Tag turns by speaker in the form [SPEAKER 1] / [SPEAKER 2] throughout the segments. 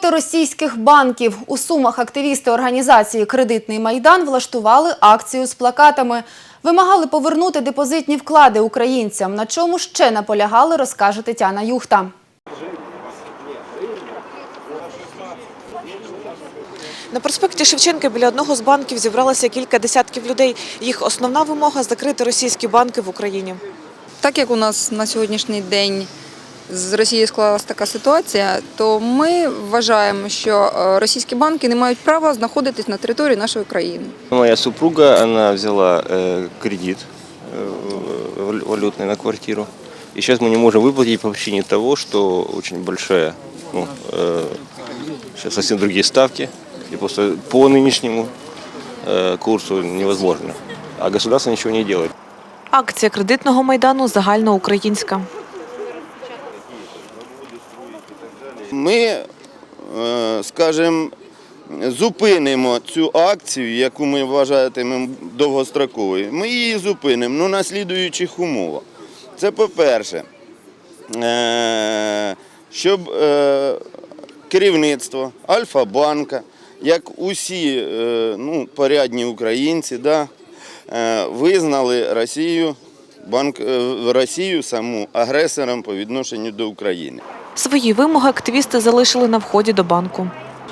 [SPEAKER 1] проти російських банків. У Сумах активісти організації Кредитний майдан влаштували акцію з плакатами. Вимагали повернути депозитні вклади українцям. На чому ще наполягали, розкаже Тетяна Юхта.
[SPEAKER 2] На проспекті Шевченка біля одного з банків зібралося кілька десятків людей. Їх основна вимога закрити російські банки в Україні.
[SPEAKER 3] Так як у нас на сьогоднішній день з Росією склалася така ситуація, то ми вважаємо, що е, російські банки не мають права знаходитись на території нашої країни.
[SPEAKER 4] Моя супруга, она взяла э, кредит э, вал- валютный на квартиру. И сейчас мы не можем выплатить по причине того, что очень большая, ну, э, сейчас совсем другие ставки. И просто по нынешнему э, курсу невозможно. А государство ничего не делает.
[SPEAKER 2] Акція кредитного майдану загальноукраїнська.
[SPEAKER 5] Ми, е, скажімо, зупинимо цю акцію, яку ми вважатимемо довгостроковою. Ми її зупинимо ну, на слідуючих умовах. Це по-перше, е, щоб е, керівництво Альфа-банка, як усі ну, порядні українці, да, визнали Росію, банк, Росію саму агресором по відношенню до України.
[SPEAKER 2] Свої вимоги активісти залишили на вході до банку.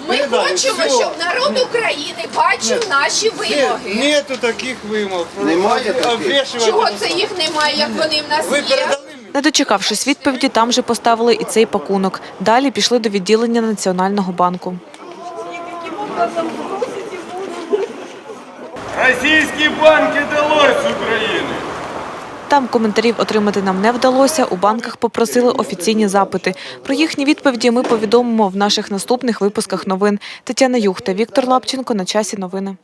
[SPEAKER 6] Ми хочемо, щоб народ України бачив наші вимоги.
[SPEAKER 7] Нету таких вимог.
[SPEAKER 5] Немає таких?
[SPEAKER 6] Чого це їх немає, як вони в нас
[SPEAKER 7] Ви
[SPEAKER 6] є?
[SPEAKER 7] передали
[SPEAKER 2] Не дочекавшись відповіді, там же поставили і цей пакунок. Далі пішли до відділення Національного банку.
[SPEAKER 7] Російські банки долой з України.
[SPEAKER 2] Там коментарів отримати нам не вдалося. У банках попросили офіційні запити. Про їхні відповіді ми повідомимо в наших наступних випусках новин. Тетяна Юхта, Віктор Лапченко. На часі новини.